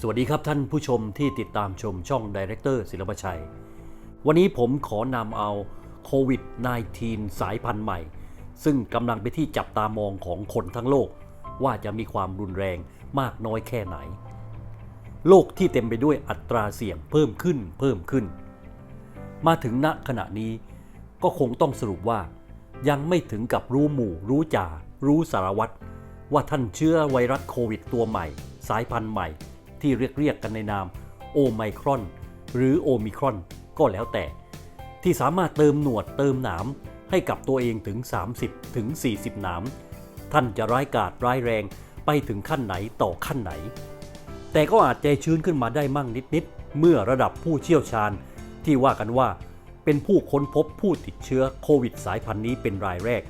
สวัสดีครับท่านผู้ชมที่ติดตามชมช่องดีเรคเตอร์ศิลปชัย วันนี้ผมขอนำเอาโควิด -19 สายพันธุ์ใหม่ ซึ่งกำลังไปที่จับตามองของคนทั้งโลก ว่าจะมีความรุนแรงมากน้อยแค่ไหน โลกที่เต็มไปด้วยอัตราเสี่ยงเพิ่มขึ้นเพิ่มขึ้น มาถึงณขณะนี้ก็คงต้องสรุปว่า ยังไม่ถึงกับรู้หมู่รู้จ่ารู้สารวัตรว่าท่านเชื้อไวรัสโควิดตัวใหม่ สายพันธุ์ใหม่ ที่เรียกเรียกกันในนามโอไมครอน หรือโอมิครอนก็แล้วแต่ ที่สามารถเติมหนวดเติมหนามให้กับตัวเองถึง 30 ถึง 40 หนาม ท่านจะร้ายกาจร้ายแรงไปถึงขั้นไหนต่อขั้นไหน แต่ก็อาจใจชื้นขึ้นมาได้มั่งนิดๆ เมื่อระดับผู้เชี่ยวชาญ ที่ว่ากันว่าเป็นผู้ค้นพบผู้ติดเชื้อโควิดสายพันธุ์นี้เป็นรายแรก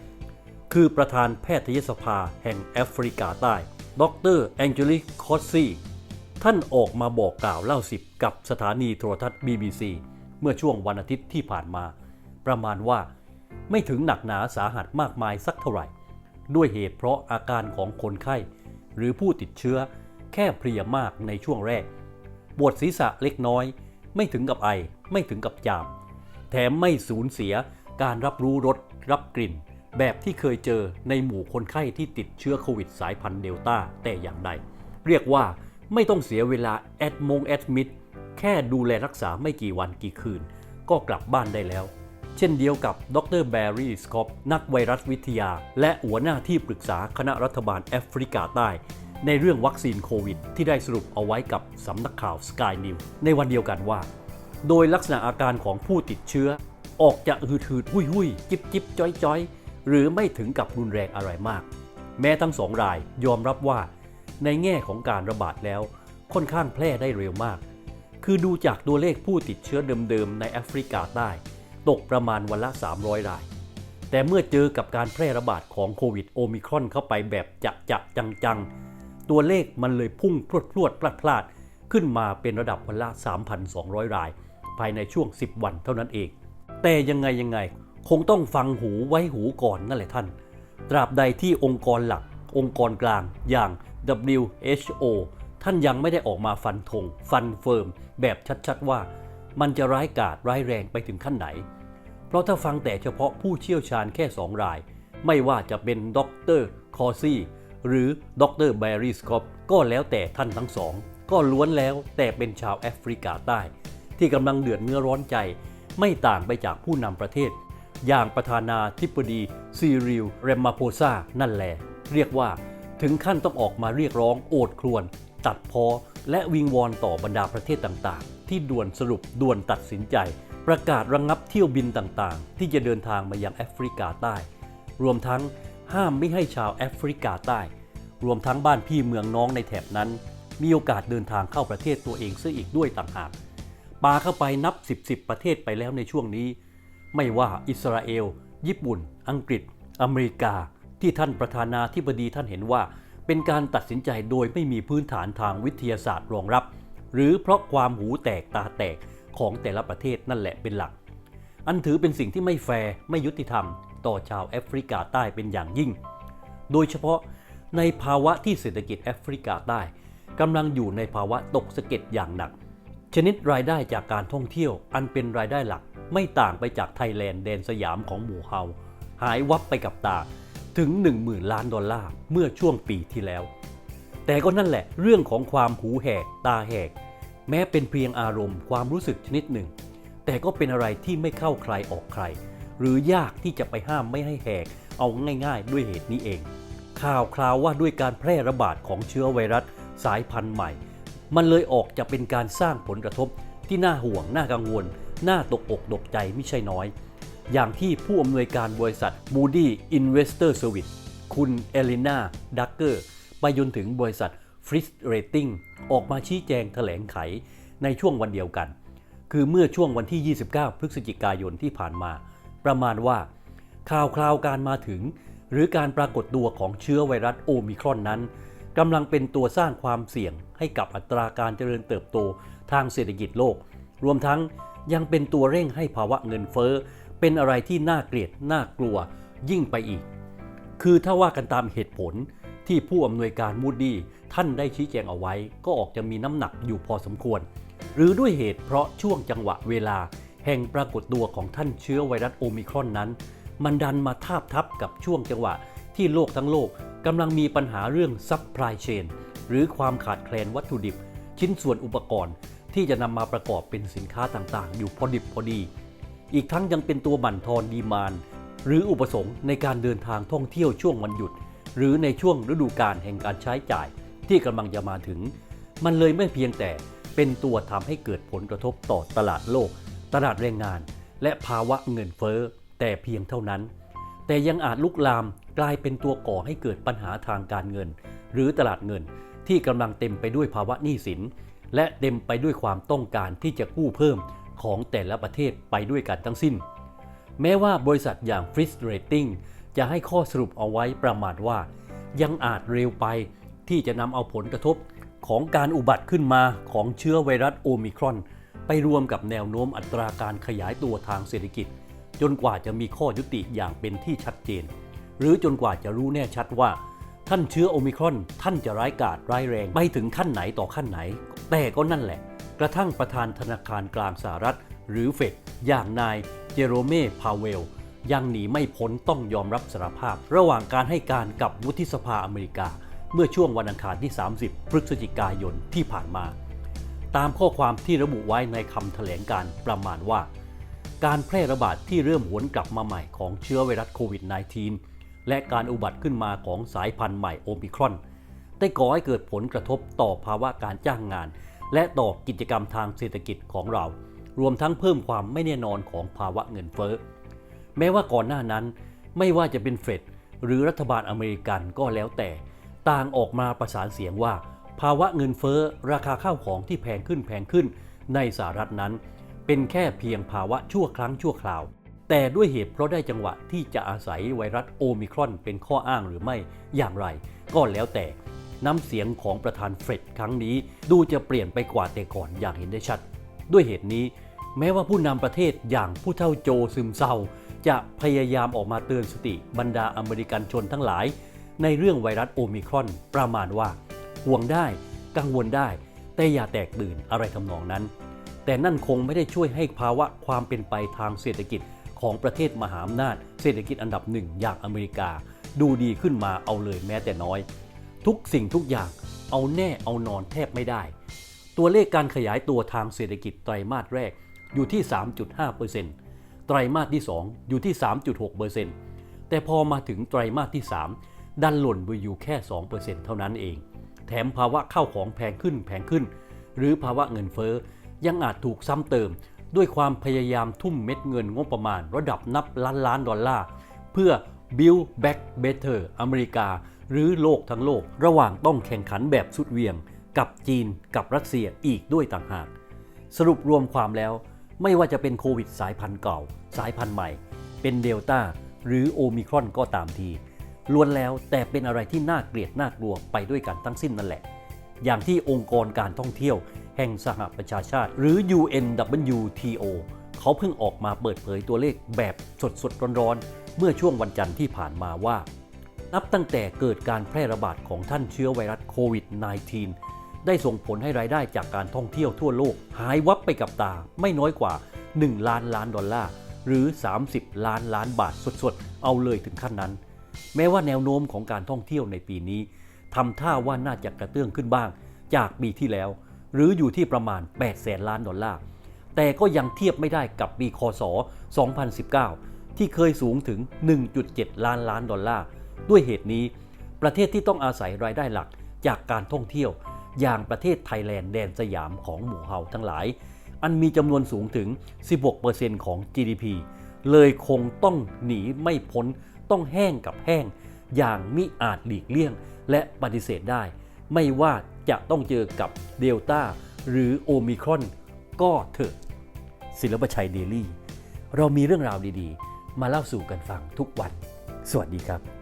คือประธานแพทยสภาแห่งแอฟริกาใต้ ดรแองเจลิกคอสซี ท่านออกมาบอกกล่าวเล่าสิบกับสถานีโทรทัศน์ BBC เมื่อช่วงวันอาทิตย์ที่ผ่านมา ประมาณว่า ไม่ถึงหนักหนาสาหัสมากมายสักเท่าไหร่ ด้วยเหตุเพราะอาการของคนไข้ หรือผู้ติดเชื้อแค่เพลียมากในช่วงแรก ปวดศีรษะเล็กน้อย ไม่ถึงกับไอ ไม่ถึงกับจาม แถมไม่สูญเสียการรับรู้รสรับกลิ่น แบบที่เคยเจอในหมู่คนไข้ที่ติดเชื้อโควิดสายพันธุ์เดลต้าแต่อย่างใด เรียกว่า ไม่ต้องเสียเวลาแอดมงแอดมิดแค่ดูแลรักษาไม่กี่วันกี่คืน ก็กลับบ้านได้แล้ว เช่นเดียวกับดรแบร์รี่สคอปนักไวรัสวิทยา และหัวหน้าที่ปรึกษาคณะรัฐบาลแอฟริกาใต้ ในเรื่องวัคซีนโควิด ที่ได้สรุปเอาไว้กับสำนักข่าว Sky News ในวันเดียวกันว่า โดยลักษณะอาการของผู้ติดเชื้อ ออกจะหืดหืดหุยหุยจิบจิบจ้อยจ้อยหรือไม่ถึงกับรุนแรงอะไรมาก แม้ทั้งสองรายยอมรับว่า ในแง่ของการระบาดแล้ว ค่อนข้างแพร่ได้เร็วมาก คือดูจากตัวเลขผู้ติดเชื้อเดิมๆในแอฟริกาใต้ ตกประมาณวันละ 300 ราย แต่เมื่อเจอกับการแพร่ระบาดของโควิดโอมิครอนเข้าไปแบบจะจะจังจังๆ ตัวเลขมันเลยพุ่งพรวดพรวดพลาดพลาดขึ้นมาเป็นระดับวันละ 3,200 ราย ภายในช่วง 10 วันเท่านั้นเอง แต่ยังไงยังไงคงต้องฟังหูไว้หูก่อนนั่นแหละท่าน ตราบใดที่องค์กรหลัก องค์กรกลางอย่าง WHO ท่านยังไม่ได้ออกมาฟันธงฟันเฟิร์ม แบบชัดๆว่า มันจะร้ายกาจร้ายแรงไปถึงขั้นไหน เพราะถ้าฟังแต่เฉพาะผู้เชี่ยวชาญแค่สองราย ไม่ว่าจะเป็นดรคอซี่หรือดรแบร์รี่สคอปก็แล้วแต่ท่านทั้งสอง ก็ล้วนแล้วแต่เป็นชาวแอฟริกาใต้ ที่กำลังเดือดเนื้อร้อนใจ ไม่ต่างไปจากผู้นำประเทศ อย่างประธานาธิบดีซีริลเรมมาโพซานั่นแหละเรียกว่า ถึงขั้นต้องออกมาเรียกร้องโอดครวญตัดพอและวิงวอนต่อบรรดาประเทศต่างๆ ที่ด่วนสรุปด่วนตัดสินใจ ประกาศระงงับเที่ยวบินต่างๆ ที่จะเดินทางมายังแอฟริกาใต้ รวมทั้งห้ามไม่ให้ชาวแอฟริกาใต้ รวมทั้งบ้านพี่เมืองน้องในแถบนั้น มีโอกาสเดินทางเข้าประเทศตัวเองเสียอีกด้วยต่างหากปาเข้าไปนับ 10 10ประเทศไปแล้วในช่วงนี้ ไม่ว่าอิสราเอล ญี่ปุ่น อังกฤษ อเมริกา ที่ท่านประธานาธิบดีท่านเห็นว่า เป็นการตัดสินใจโดยไม่มีพื้นฐานทางวิทยาศาสตร์รองรับ หรือเพราะความหูแตกตาแตกของแต่ละประเทศนั่นแหละเป็นหลัก อันถือเป็นสิ่งที่ไม่แฟร์ไม่ยุติธรรม ต่อชาวแอฟริกาใต้เป็นอย่างยิ่ง โดยเฉพาะในภาวะที่เศรษฐกิจแอฟริกาใต้กำลังอยู่ในภาวะตกสะเก็ดอย่างหนัก ชนิดรายได้จากการท่องเที่ยว อันเป็นรายได้หลักไม่ต่างไปจากไทยแลนด์แดนสยามของหมู่เฮาหายวับไปกับตา ถึง 10,000 ล้านดอลลาร์เมื่อช่วงปีที่แล้ว แต่ก็นั่นแหละเรื่องของความหูแหกตาแหก แม้เป็นเพียงอารมณ์ความรู้สึกชนิดหนึ่ง แต่ก็เป็นอะไรที่ไม่เข้าใครออกใคร หรือยากที่จะไปห้ามไม่ให้แหกเอาง่าย ๆ ด้วยเหตุนี้เอง ข่าวคราวว่าด้วยการแพร่ระบาดของเชื้อไวรัสสายพันธุ์ใหม่ มันเลยออกจะเป็นการสร้างผลกระทบที่น่าห่วงน่ากังวล น่าตกอกตกใจไม่ใช่น้อย อย่างที่ผู้อำนวยการบริษัท Moody Investor Service คุณเอลินาดักเกอร์ไปจนถึงบริษัท f r i s Rating ออกมาชี้แจงแถลงไขในช่วงวันเดียวกัน คือเมื่อช่วงวันที่ 29 พฤศจิกายนที่ผ่านมา ประมาณว่า ข่าวคราวการมาถึง หรือการปรากฏตัวของเชื้อไวรัสโอมิครอนนั้นกำลังเป็นตัวสร้างความเสี่ยงให้กับอัตราการเจริญเติบโตทางเศรษฐกิจโลก รวมทั้งยังเป็นตัวเร่งให้ภาวะเงินเฟ้อ เป็นอะไรที่น่าเกลียดน่ากลัวยิ่งไปอีก คือถ้าว่ากันตามเหตุผลที่ผู้อำนวยการมูดดี้ท่านได้ชี้แจงเอาไว้ ก็ออกจะมีน้ำหนักอยู่พอสมควร หรือด้วยเหตุเพราะช่วงจังหวะเวลา แห่งปรากฏตัวของท่านเชื้อไวรัสโอมิครอนนั้น มันดันมาทาบทับกับช่วงจังหวะที่โลกทั้งโลกกำลังมีปัญหาเรื่องซัพพลายเชนหรือความขาดแคลนวัตถุดิบ ชิ้นส่วนอุปกรณ์ที่จะนำมาประกอบเป็นสินค้าต่างๆ อยู่พอดิบพอดี อีกทั้งยังเป็นตัวบั่นทอนดีมานหรืออุปสงค์ในการเดินทางท่องเที่ยวช่วงวันหยุด หรือในช่วงฤดูกาลแห่งการใช้จ่ายที่กำลังจะมาถึง มันเลยไม่เพียงแต่เป็นตัวทำให้เกิดผลกระทบต่อตลาดโลก ตลาดแรงงาน และภาวะเงินเฟ้อ แต่เพียงเท่านั้น แต่ยังอาจลุกลามกลายเป็นตัวก่อให้เกิดปัญหาทางการเงิน หรือตลาดเงินที่กำลังเต็มไปด้วยภาวะหนี้สิน และเต็มไปด้วยความต้องการที่จะกู้เพิ่ม ของแต่ละประเทศไปด้วยกันทั้งสิ้น แม้ว่าบริษัทอย่าง f r i s Rating จะให้ข้อสรุปเอาไว้ประมาณว่า ยังอาจเร็วไปที่จะนำเอาผลกระทบของการอุบัติขึ้นมาของเชื้อไวรัสโอมิครอน ไปรวมกับแนวโน้มอัตราการขยายตัวทางเศรษฐกิจ จนกว่าจะมีข้อยุติอย่างเป็นที่ชัดเจน หรือจนกว่าจะรู้แน่ชัดว่า ท่านเชื้อโอมิครอน ท่านจะร้ายกาจร้ายแรงไปถึงขั้นไหนต่อขั้นไหน แต่ก็นั่นแหละ กระทั่งประธานธนาคารกลางสหรัฐ หรือเฟดอย่างนายเจโรเม่พาเวล ยังหนีไม่พ้นต้องยอมรับสารภาพ ระหว่างการให้การกับวุฒิสภาอเมริกา เมื่อช่วงวันอังคารที่ 30 พฤศจิกายนที่ผ่านมา ตามข้อความที่ระบุไว้ในคำแถลงการประมาณว่า การแพร่ระบาดที่เริ่มหวนกลับมาใหม่ของเชื้อไวรัสโควิด -19 และการอุบัติขึ้นมาของสายพันธุ์ใหม่โอมิครอน ได้ก่อให้เกิดผลกระทบต่อภาวะการจ้างงาน และต่อกิจกรรมทางเศรษฐกิจของเรา รวมทั้งเพิ่มความไม่แน่นอนของภาวะเงินเฟ้อ แม้ว่าก่อนหน้านั้น ไม่ว่าจะเป็นเฟดหรือรัฐบาลอเมริกันก็แล้วแต่ ต่างออกมาประสานเสียงว่า ภาวะเงินเฟ้อราคาข้าวของที่แพงขึ้นแพงขึ้นในสหรัฐนั้น เป็นแค่เพียงภาวะชั่วครั้งชั่วคราว แต่ด้วยเหตุเพราะได้จังหวะที่จะอาศัยไวรัสโอมิครอนเป็นข้ออ้างหรือไม่อย่างไร ก็แล้วแต่ น้ำเสียงของประธานเฟดครั้งนี้ดูจะเปลี่ยนไปกว่าแต่ก่อนอย่างเห็นได้ชัด ด้วยเหตุนี้ แม้ว่าผู้นำประเทศอย่างผู้เฒ่าโจซึมเศร้า จะพยายามออกมาเตือนสติบรรดาอเมริกันชนทั้งหลาย ในเรื่องไวรัสโอมิครอนประมาณว่า ห่วงได้ กังวลได้ แต่อย่าแตกตื่นอะไรทำนองนั้น แต่นั่นคงไม่ได้ช่วยให้ภาวะความเป็นไปทางเศรษฐกิจของประเทศมหาอำนาจเศรษฐกิจอันดับหนึ่งอย่างอเมริกา ดูดีขึ้นมาเอาเลยแม้แต่น้อย ทุกสิ่งทุกอย่างเอาแน่เอานอนแทบไม่ได้ ตัวเลขการขยายตัวทางเศรษฐกิจไตรมาสแรกอยู่ที่ 3.5%ไตรมาสที่ 2 อยู่ที่ 3.6%แต่พอมาถึงไตรมาสที่ 3 ดันหล่นไปอยู่แค่ 2%เท่านั้นเอง แถมภาวะข้าวของแพงขึ้นแพงขึ้น หรือภาวะเงินเฟ้อยังอาจถูกซ้ำเติม ด้วยความพยายามทุ่มเม็ดเงินงบประมาณระดับนับล้านล้านดอลลาร์ เพื่อ Build Back Better อเมริกา หรือโลกทั้งโลก ระหว่างต้องแข่งขันแบบสุดเวียง กับจีนกับรัสเซียอีกด้วยต่างหาก สรุปรวมความแล้ว ไม่ว่าจะเป็นโควิดสายพันธุ์เก่า สายพันธุ์ใหม่ เป็นเดลต้าหรือโอมิครอนก็ตามทีล้วนแล้วแต่เป็นอะไรที่น่าเกลียดน่ากลัวไปด้วยกันทั้งสิ้นนั่นแหละ อย่างที่องค์กรการท่องเที่ยว แห่งสหประชาชาติ หรือ UNWTO เขาเพิ่งออกมาเปิดเผยตัวเลขแบบสดๆร้อนๆเมื่อช่วงวันจันทร์ที่ผ่านมาว่า นับตั้งแต่เกิดการแพร่ระบาดของท่านเชื้อไวรัสโควิด -19 ได้ส่งผลให้รายได้จากการท่องเที่ยวทั่วโลก หายวับไปกับตาไม่น้อยกว่า 1 ล้านล้านดอลลาร์ หรือ 30 ล้านล้านบาทสดๆ เอาเลยถึงขั้นนั้น แม้ว่าแนวโน้มของการท่องเที่ยวในปีนี้ทำท่าว่าน่าจะกระเตื้องขึ้นบ้าง จากปีที่แล้ว หรืออยู่ที่ประมาณ 8 แสนล้านดอลลาร์ แต่ก็ยังเทียบไม่ได้กับปีคศ 2019 ที่เคยสูงถึง 1.7 ล้านล้านดอลลาร์ ด้วยเหตุนี้ ประเทศที่ต้องอาศัยรายได้หลักจากการท่องเที่ยว อย่างประเทศไทยแลนด์แดนสยามของหมู่เฮาทั้งหลาย อันมีจำนวนสูงถึง 16%ของ GDP เลยคงต้องหนีไม่พ้นต้องแห้งกับแห้ง อย่างมิอาจหลีกเลี่ยงและปฏิเสธได้ ไม่ว่าจะต้องเจอกับเดลต้าหรือโอมิครอนก็เถอะศิลปชัยเดลี่ เรามีเรื่องราวดีๆ มาเล่าสู่กันฟังทุกวัน สวัสดีครับ